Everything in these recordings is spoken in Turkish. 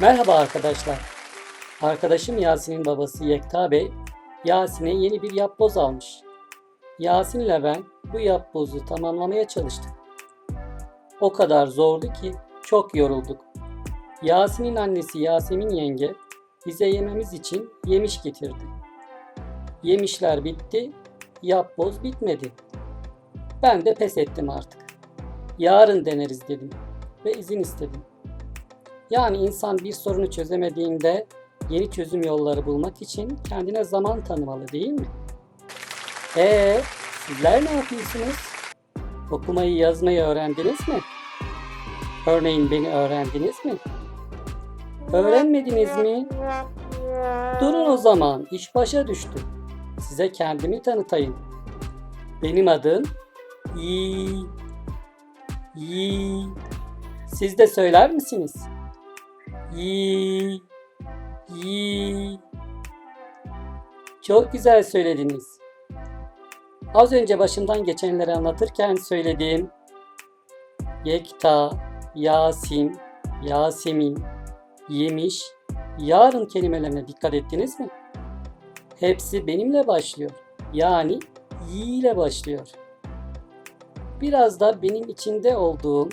Merhaba arkadaşlar. Arkadaşım Yasin'in babası Yekta Bey, Yasin'e yeni bir yapboz almış. Yasin ile ben bu yapbozu tamamlamaya çalıştık. O kadar zordu ki çok yorulduk. Yasin'in annesi Yasemin yenge bize yememiz için yemiş getirdi. Yemişler bitti, yapboz bitmedi. Ben de pes ettim artık. Yarın deneriz dedim ve izin istedim. Yani insan bir sorunu çözemediğinde yeni çözüm yolları bulmak için kendine zaman tanımalı değil mi? Ee, sizler ne yapıyorsunuz? Okumayı yazmayı öğrendiniz mi? Örneğin beni öğrendiniz mi? Öğrenmediniz mi? Durun o zaman, iş başa düştü. Size kendimi tanıtayım. Benim adım Yi. Yi. Siz de söyler misiniz? Yi. Yi. Çok güzel söylediniz. Az önce başımdan geçenleri anlatırken söylediğim Yekta, Yasin, Yasemin, Yemiş, Yarın kelimelerine dikkat ettiniz mi? Hepsi benimle başlıyor. Yani yi ile başlıyor. Biraz da benim içinde olduğum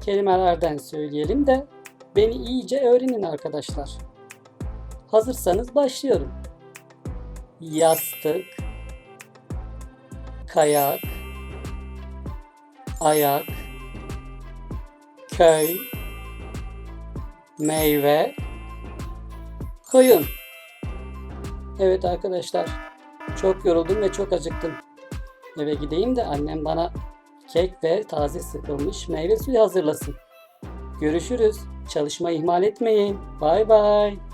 kelimelerden söyleyelim de beni iyice öğrenin arkadaşlar. Hazırsanız başlıyorum. Yastık, kayak, ayak, köy, meyve, koyun. Evet arkadaşlar, çok yoruldum ve çok acıktım. Eve gideyim de annem bana kek ve taze sıkılmış meyve suyu hazırlasın. Görüşürüz. Çalışma ihmal etmeyin. Bay bay.